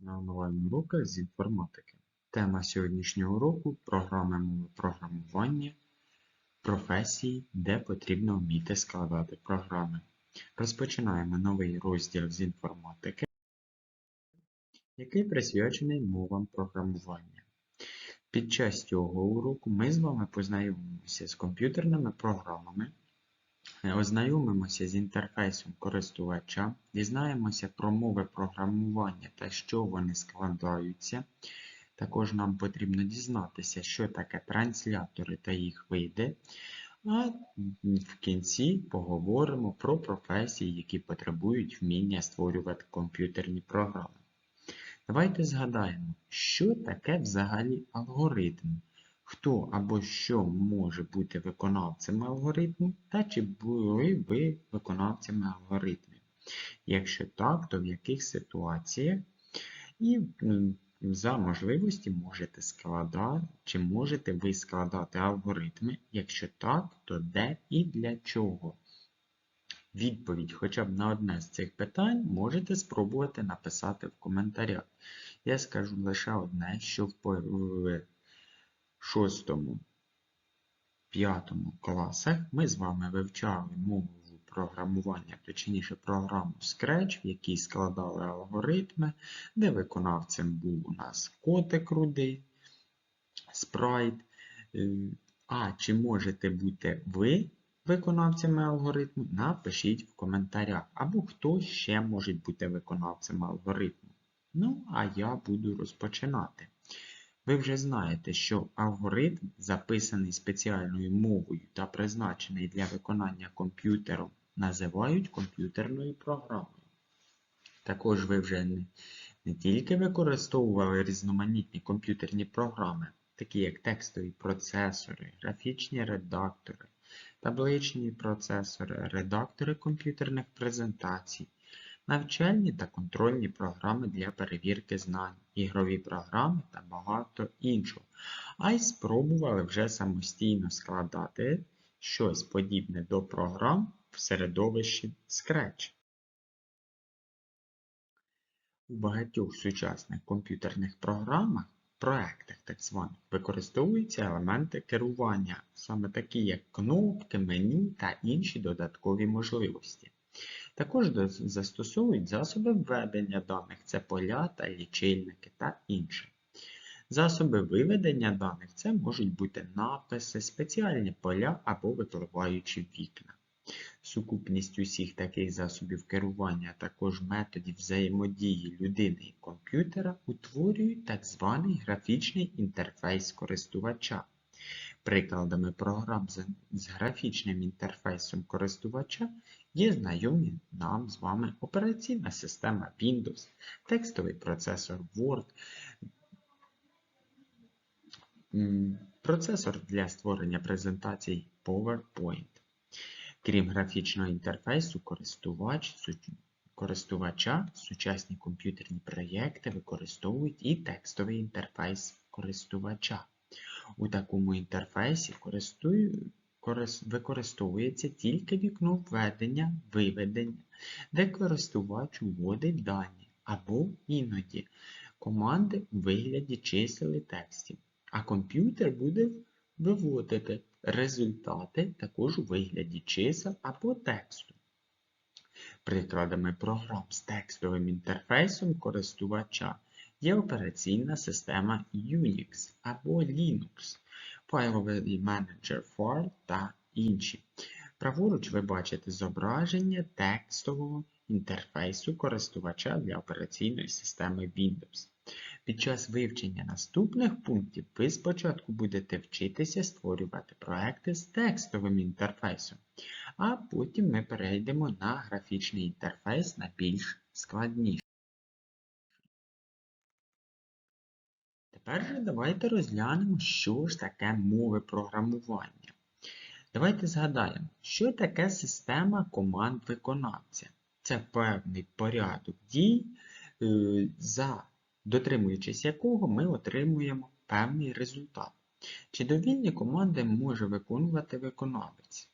на онлайн-уроках з інформатики. Тема сьогоднішнього уроку – програми мови програмування, професії, де потрібно вміти складати програми. Розпочинаємо новий розділ з інформатики, який присвячений мовам програмування. Під час цього уроку ми з вами познайомимося з комп'ютерними програмами, Ознайомимося з інтерфейсом користувача, дізнаємося про мови програмування та що вони складаються. Також нам потрібно дізнатися, що таке транслятори та їх види. А в кінці поговоримо про професії, які потребують вміння створювати комп'ютерні програми. Давайте згадаємо, що таке взагалі алгоритм хто або що може бути виконавцем алгоритму, та чи були ви виконавцями алгоритмів. Якщо так, то в яких ситуаціях і за можливості можете складати, чи можете ви складати алгоритми, якщо так, то де і для чого. Відповідь хоча б на одне з цих питань можете спробувати написати в коментарях. Я скажу лише одне, що в шостому, п'ятому класах ми з вами вивчали мову програмування, точніше програму Scratch, в якій складали алгоритми, де виконавцем був у нас котик рудий, спрайт. А чи можете бути ви виконавцями алгоритму? Напишіть в коментарях. Або хто ще може бути виконавцем алгоритму. Ну, а я буду розпочинати. Ви вже знаєте, що алгоритм, записаний спеціальною мовою та призначений для виконання комп'ютером, називають комп'ютерною програмою. Також ви вже не, не тільки використовували різноманітні комп'ютерні програми, такі як текстові процесори, графічні редактори, табличні процесори, редактори комп'ютерних презентацій навчальні та контрольні програми для перевірки знань, ігрові програми та багато іншого. А й спробували вже самостійно складати щось подібне до програм в середовищі Scratch. У багатьох сучасних комп'ютерних програмах, проектах так званих, використовуються елементи керування, саме такі як кнопки, меню та інші додаткові можливості. Також застосовують засоби введення даних це поля та лічильники та інше. Засоби виведення даних це можуть бути написи, спеціальні поля або випливаючі вікна. Сукупність усіх таких засобів керування, а також методів взаємодії людини і комп'ютера утворюють так званий графічний інтерфейс користувача. Прикладами програм з графічним інтерфейсом користувача є знайомі нам з вами операційна система Windows, текстовий процесор Word, процесор для створення презентацій PowerPoint. Крім графічного інтерфейсу, користувач, користувача, сучасні комп'ютерні проєкти використовують і текстовий інтерфейс користувача. У такому інтерфейсі використовується тільки вікно введення, виведення, де користувач вводить дані або іноді команди у вигляді чисел і текстів, а комп'ютер буде виводити результати також у вигляді чисел або тексту. Прикладами програм з текстовим інтерфейсом користувача є операційна система Unix або Linux, файловий менеджер файл та інші. Праворуч ви бачите зображення текстового інтерфейсу користувача для операційної системи Windows. Під час вивчення наступних пунктів ви спочатку будете вчитися створювати проекти з текстовим інтерфейсом, а потім ми перейдемо на графічний інтерфейс на більш складніший. Тепер же давайте розглянемо, що ж таке мови програмування. Давайте згадаємо, що таке система команд виконавця. Це певний порядок дій, е, за дотримуючись якого ми отримуємо певний результат. Чи довільні команди може виконувати виконавець?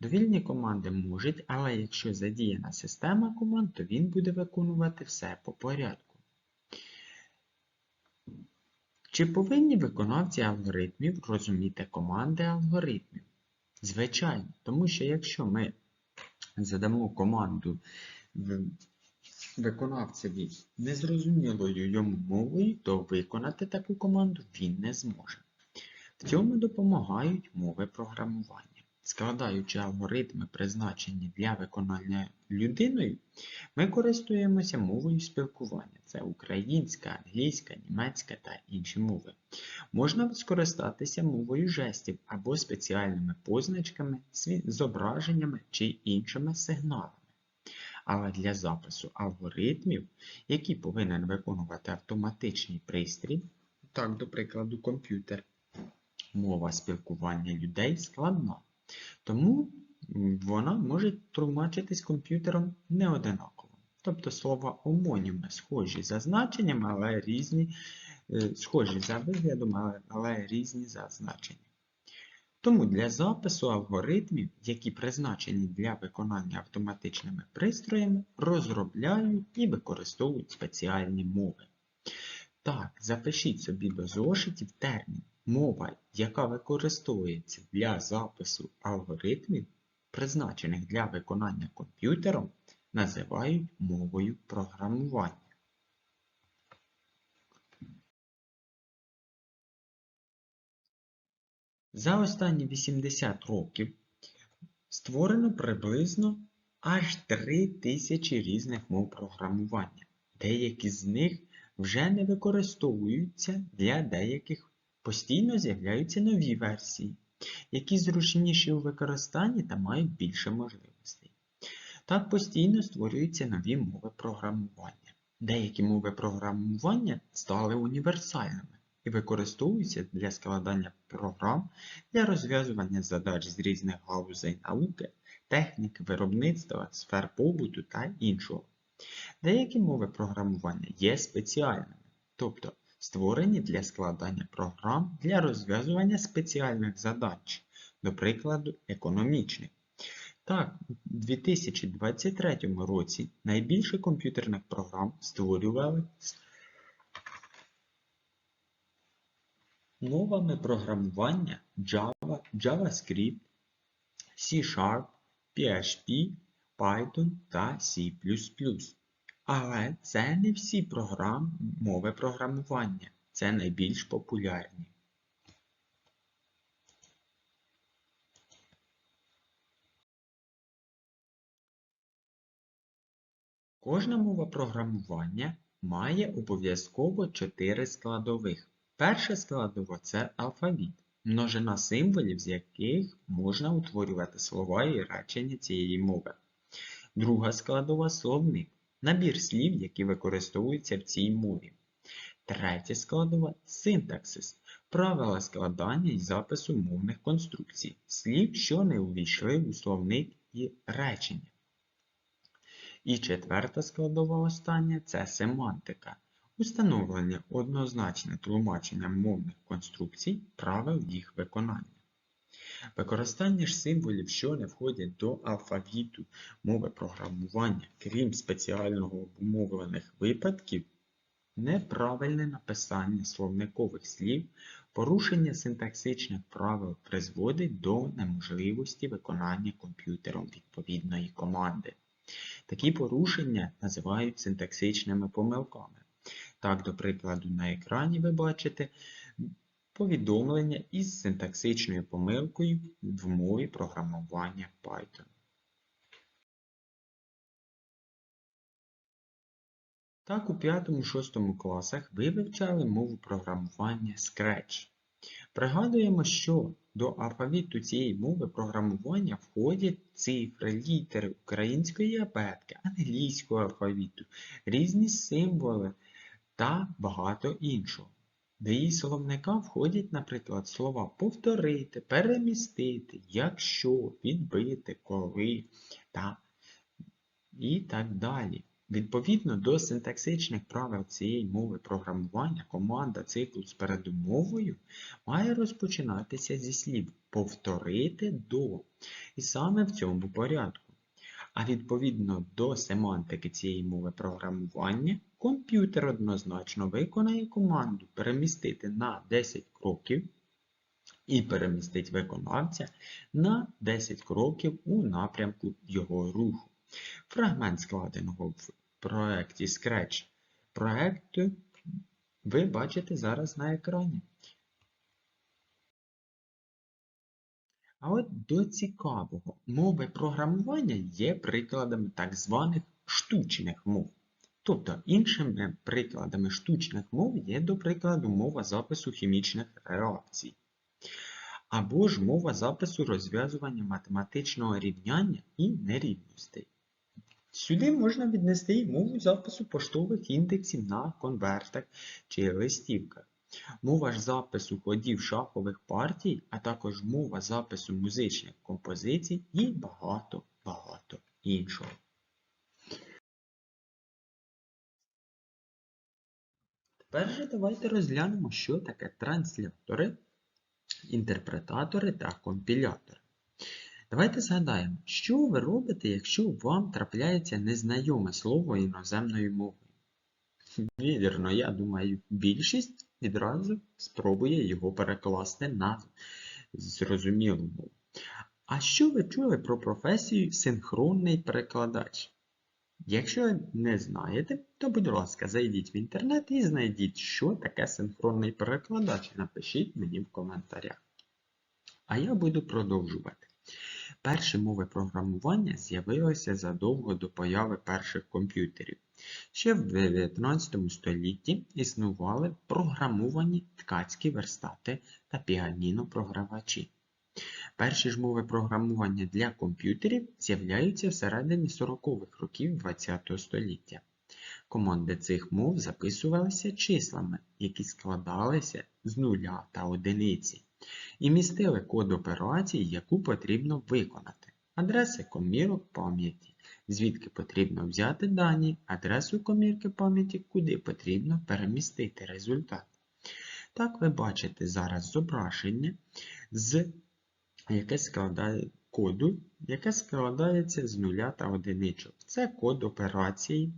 Довільні команди можуть, але якщо задіяна система команд, то він буде виконувати все по порядку. Чи повинні виконавці алгоритмів розуміти команди алгоритмів? Звичайно, тому що якщо ми задамо команду виконавцеві незрозумілою йому мовою, то виконати таку команду він не зможе. В цьому допомагають мови програмування. Складаючи алгоритми, призначені для виконання людиною, ми користуємося мовою спілкування. Це українська, англійська, німецька та інші мови. Можна скористатися мовою жестів або спеціальними позначками, зображеннями чи іншими сигналами. Але для запису алгоритмів, які повинен виконувати автоматичний пристрій, так, до прикладу, комп'ютер, мова спілкування людей складна. Тому вона може тлумачитись комп'ютером неодинаково. Тобто слова омоніми схожі за значенням, але різні, е, схожі за виглядом, але, але різні за значенням. Тому для запису алгоритмів, які призначені для виконання автоматичними пристроями, розробляють і використовують спеціальні мови. Так, запишіть собі до зошитів термін мова, яка використовується для запису алгоритмів, призначених для виконання комп'ютером, називають мовою програмування. За останні 80 років створено приблизно аж 3 тисячі різних мов програмування. Деякі з них вже не використовуються для деяких постійно з'являються нові версії, які зручніші у використанні та мають більше можливостей. Так постійно створюються нові мови програмування. Деякі мови програмування стали універсальними і використовуються для складання програм для розв'язування задач з різних галузей науки, техніки, виробництва, сфер побуту та іншого. Деякі мови програмування є спеціальними, тобто створені для складання програм для розв'язування спеціальних задач, до прикладу, економічних. Так, у 2023 році найбільше комп'ютерних програм створювали мовами програмування Java, JavaScript, C-Sharp, PHP, Python та C++. Але це не всі програм, мови програмування. Це найбільш популярні. Кожна мова програмування має обов'язково чотири складових. Перша складова це алфавіт, множина символів, з яких можна утворювати слова і речення цієї мови. Друга складова словник, набір слів, які використовуються в цій мові. Третя складова синтаксис, правила складання і запису мовних конструкцій, слів, що не увійшли у словник і речення. І четверта складова остання це семантика, установлення однозначне тлумачення мовних конструкцій, правил їх виконання. Використання ж символів, що не входять до алфавіту мови програмування, крім спеціального обумовлених випадків, неправильне написання словникових слів, порушення синтаксичних правил призводить до неможливості виконання комп'ютером відповідної команди. Такі порушення називають синтаксичними помилками. Так, до прикладу, на екрані ви бачите повідомлення із синтаксичною помилкою в мові програмування Python. Так, у 5-6 класах ви вивчали мову програмування Scratch. Пригадуємо, що до алфавіту цієї мови програмування входять цифри, літери української абетки, англійського алфавіту, різні символи та багато іншого. До її словника входять, наприклад, слова повторити, перемістити, якщо, відбити, коли та і так далі. Відповідно до синтаксичних правил цієї мови програмування, команда циклу з передумовою має розпочинатися зі слів повторити до. І саме в цьому порядку. А відповідно до семантики цієї мови програмування, комп'ютер однозначно виконає команду перемістити на 10 кроків і перемістить виконавця на 10 кроків у напрямку його руху. Фрагмент складеного в проєкті Scratch проєкту ви бачите зараз на екрані. А от до цікавого, мови програмування є прикладами так званих штучних мов. Тобто, іншими прикладами штучних мов є, до прикладу, мова запису хімічних реакцій. Або ж мова запису розв'язування математичного рівняння і нерівностей. Сюди можна віднести і мову запису поштових індексів на конвертах чи листівках. Мова ж запису ходів шахових партій, а також мова запису музичних композицій і багато-багато іншого. Тепер же давайте розглянемо, що таке транслятори, інтерпретатори та компілятори. Давайте згадаємо, що ви робите, якщо вам трапляється незнайоме слово іноземною мовою. Вірно, я думаю, більшість відразу спробує його перекласти на зрозумілу мову. А що ви чули про професію синхронний перекладач? Якщо не знаєте, то, будь ласка, зайдіть в інтернет і знайдіть, що таке синхронний перекладач. Напишіть мені в коментарях. А я буду продовжувати. Перші мови програмування з'явилися задовго до появи перших комп'ютерів. Ще в 19 столітті існували програмовані ткацькі верстати та піаніно-програвачі. Перші ж мови програмування для комп'ютерів з'являються всередині 40-х років ХХ століття. Команди цих мов записувалися числами, які складалися з нуля та одиниці, і містили код операції, яку потрібно виконати, адреси комірок пам'яті, звідки потрібно взяти дані, адресу комірки пам'яті, куди потрібно перемістити результат. Так ви бачите зараз зображення з яке складає коду, яке складається з нуля та одиничок. Це код операції.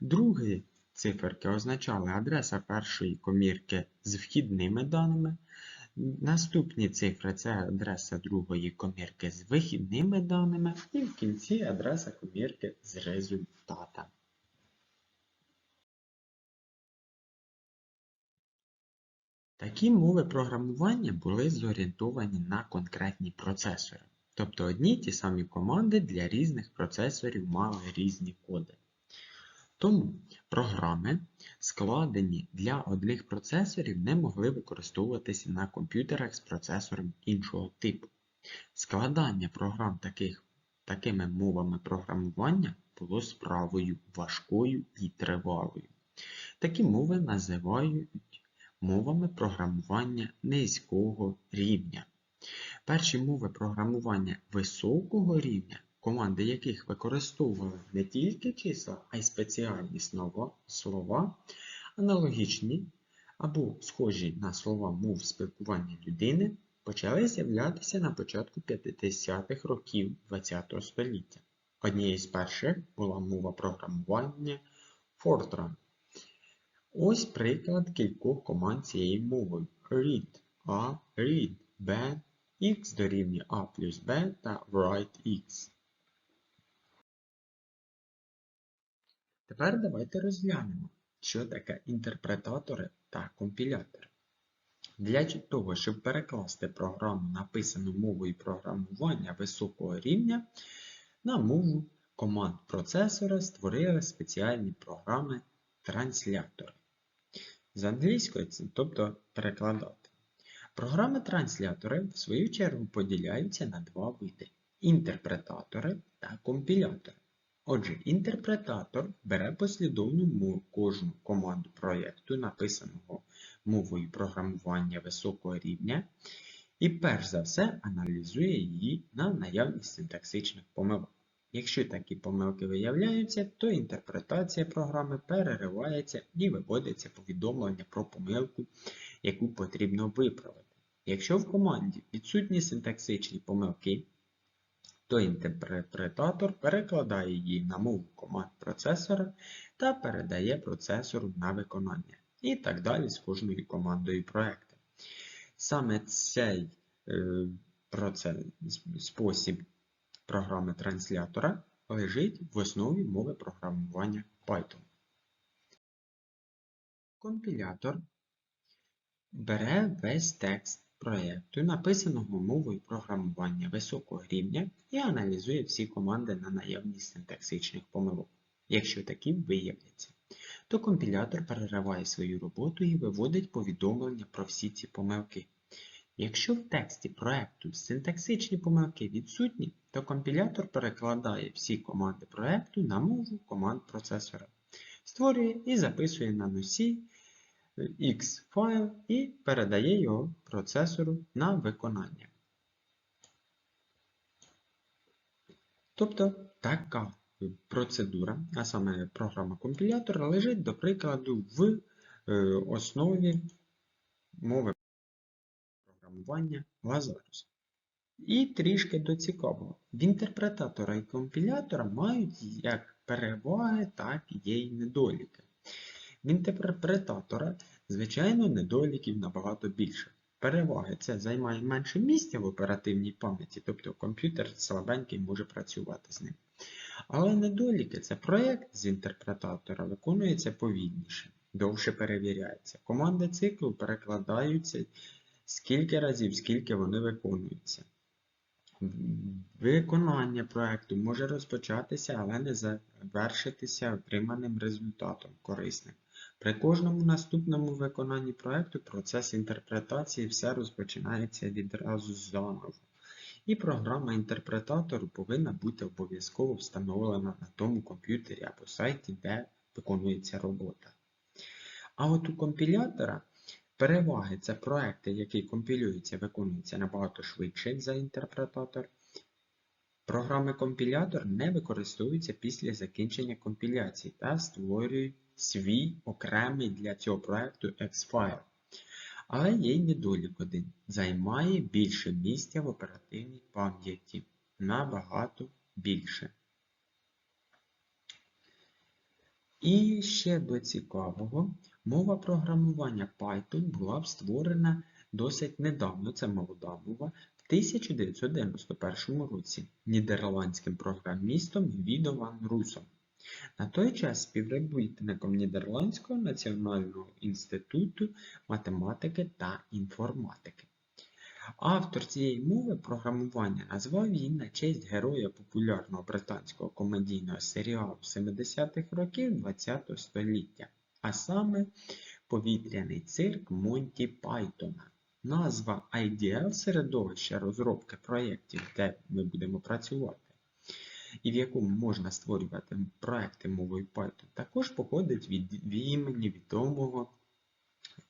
Другі циферки означали адреса першої комірки з вхідними даними. Наступні цифри це адреса другої комірки з вихідними даними, і в кінці адреса комірки з результатом. Такі мови програмування були зорієнтовані на конкретні процесори. Тобто одні ті самі команди для різних процесорів мали різні коди. Тому програми, складені для одних процесорів, не могли використовуватися на комп'ютерах з процесором іншого типу. Складання програм таких, такими мовами програмування було справою важкою і тривалою. Такі мови називають мовами програмування низького рівня. Перші мови програмування високого рівня, команди яких використовували не тільки числа, а й спеціальні слова, аналогічні або схожі на слова мов спілкування людини, почали з'являтися на початку 50-х років ХХ століття. Однією з перших була мова програмування Fortran. Ось приклад кількох команд цієї мови. Read A, read B, x дорівнює A плюс B та write x. Тепер давайте розглянемо, що таке інтерпретатори та компілятори. Для того, щоб перекласти програму, написану мовою програмування високого рівня, на мову команд процесора створили спеціальні програми транслятори. З англійської, це тобто перекладати. Програми-транслятори, в свою чергу, поділяються на два види інтерпретатори та компілятори. Отже, інтерпретатор бере послідовну мову кожну команду проєкту, написаного мовою програмування високого рівня, і перш за все аналізує її на наявність синтаксичних помилок. Якщо такі помилки виявляються, то інтерпретація програми переривається і виводиться повідомлення про помилку, яку потрібно виправити. Якщо в команді відсутні синтаксичні помилки, то інтерпретатор перекладає її на мову команд процесора та передає процесору на виконання. І так далі з кожною командою проекту. Саме цей е, процес, спосіб програми транслятора лежить в основі мови програмування Python. Компілятор бере весь текст проєкту, написаного мовою програмування високого рівня, і аналізує всі команди на наявність синтаксичних помилок, якщо такі виявляться. То компілятор перериває свою роботу і виводить повідомлення про всі ці помилки. Якщо в тексті проєкту синтаксичні помилки відсутні, то компілятор перекладає всі команди проєкту на мову команд процесора, створює і записує на носій X файл і передає його процесору на виконання. Тобто така процедура, а саме програма компілятора, лежить, до прикладу, в е, основі мови програмування Lazarus. І трішки до цікавого. В інтерпретатора і компілятора мають як переваги, так є й недоліки. В інтерпретатора, звичайно, недоліків набагато більше. Переваги це займає менше місця в оперативній пам'яті, тобто комп'ютер слабенький може працювати з ним. Але недоліки це проєкт з інтерпретатора виконується повільніше, довше перевіряється. Команди циклу перекладаються скільки разів, скільки вони виконуються. Виконання проєкту може розпочатися, але не завершитися отриманим результатом корисним. При кожному наступному виконанні проєкту процес інтерпретації все розпочинається відразу заново. І програма інтерпретатору повинна бути обов'язково встановлена на тому комп'ютері або сайті, де виконується робота. А от у компілятора переваги це проекти, які компілюються, виконуються набагато швидше за інтерпретатор. Програми компілятор не використовуються після закінчення компіляції та створюють свій окремий для цього проекту X-файл. Але є недолік один. Займає більше місця в оперативній пам'яті. Набагато більше. І ще до цікавого, мова програмування Python була створена досить недавно, це молода мова, в 1991 році нідерландським програмістом Відо Ван Русом. На той час співробітником Нідерландського національного інституту математики та інформатики. Автор цієї мови програмування назвав її на честь героя популярного британського комедійного серіалу 70-х років ХХ століття, а саме повітряний цирк Монті Пайтона. Назва IDL середовища розробки проєктів, де ми будемо працювати і в якому можна створювати проекти мовою Python, також походить від імені відомого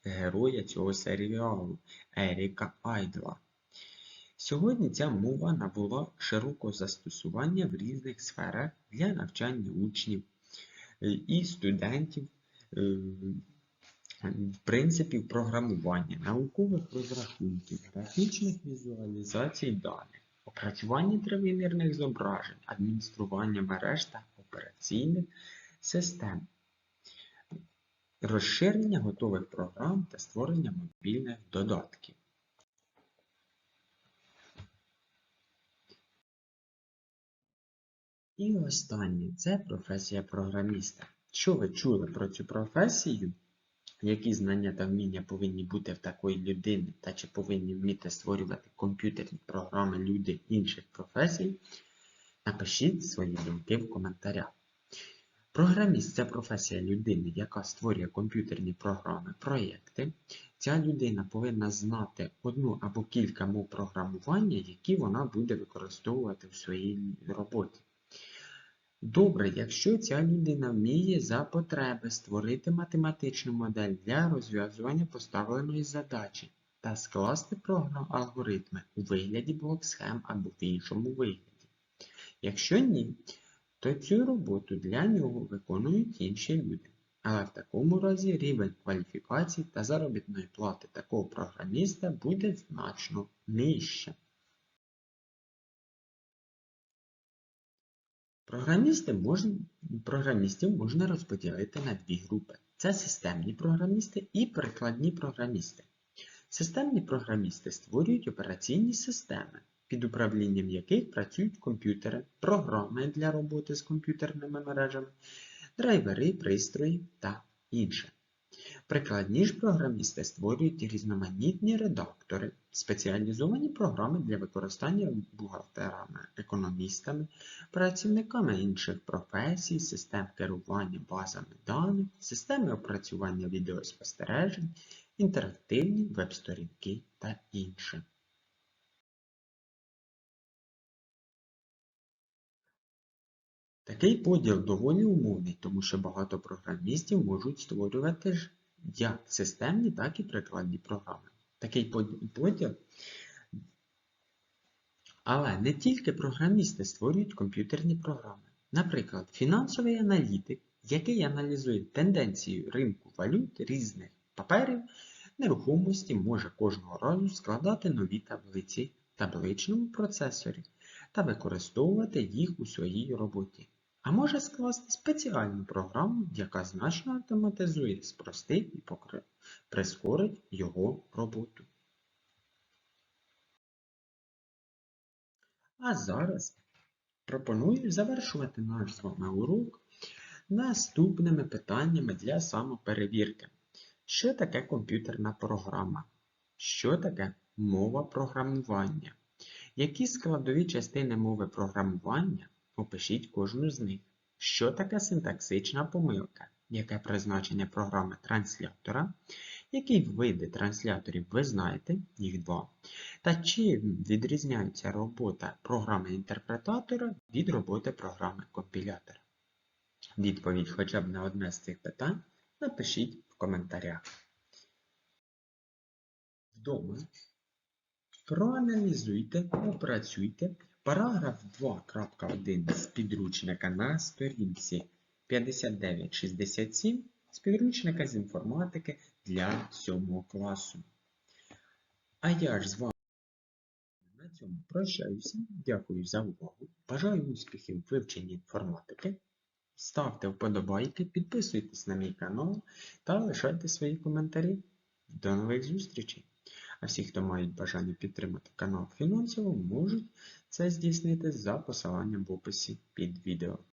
героя цього серіалу Еріка Айдла. Сьогодні ця мова набула широкого застосування в різних сферах для навчання учнів і студентів принципів програмування, наукових розрахунків, графічних візуалізацій даних опрацювання тривимірних зображень, адміністрування мереж та операційних систем, розширення готових програм та створення мобільних додатків. І останнє це професія програміста. Що ви чули про цю професію? Які знання та вміння повинні бути в такої людини, та чи повинні вміти створювати комп'ютерні програми люди інших професій, напишіть свої думки в коментарях. Програміст це професія людини, яка створює комп'ютерні програми, проєкти. Ця людина повинна знати одну або кілька мов програмування, які вона буде використовувати в своїй роботі. Добре, якщо ця людина вміє за потреби створити математичну модель для розв'язування поставленої задачі та скласти алгоритми у вигляді блок-схем або в іншому вигляді. Якщо ні, то цю роботу для нього виконують інші люди. Але в такому разі рівень кваліфікації та заробітної плати такого програміста буде значно нижче. Можна, програмістів можна розподілити на дві групи. Це системні програмісти і прикладні програмісти. Системні програмісти створюють операційні системи, під управлінням яких працюють комп'ютери, програми для роботи з комп'ютерними мережами, драйвери, пристрої та інше. Прикладні ж програмісти створюють різноманітні редактори, спеціалізовані програми для використання бухгалтерами, економістами, працівниками інших професій, систем керування базами даних, системи опрацювання відеоспостережень, інтерактивні веб-сторінки та інше. Такий поділ доволі умовний, тому що багато програмістів можуть створювати ж як системні, так і прикладні програми. Такий поділ. Але не тільки програмісти створюють комп'ютерні програми. Наприклад, фінансовий аналітик, який аналізує тенденцію ринку валют різних паперів, нерухомості, може кожного разу складати нові таблиці в табличному процесорі та використовувати їх у своїй роботі. А може скласти спеціальну програму, яка значно автоматизує, спростить і прискорить його роботу. А зараз пропоную завершувати наш з вами урок наступними питаннями для самоперевірки. Що таке комп'ютерна програма? Що таке мова програмування? Які складові частини мови програмування? Опишіть кожну з них. Що таке синтаксична помилка? Яке призначення програми транслятора? Які види трансляторів ви знаєте? Їх два. Та чим відрізняється робота програми інтерпретатора від роботи програми компілятора? Відповідь хоча б на одне з цих питань напишіть в коментарях. Вдома проаналізуйте, опрацюйте параграф 2.1 з підручника на сторінці 5967 з підручника з інформатики для 7 класу. А я ж з вами на цьому прощаюся. Дякую за увагу. Бажаю успіхів в вивченні інформатики. Ставте вподобайки, підписуйтесь на мій канал та лишайте свої коментарі. До нових зустрічей! А всі, хто мають бажання підтримати канал фінансово, можуть це здійснити за посиланням в описі під відео.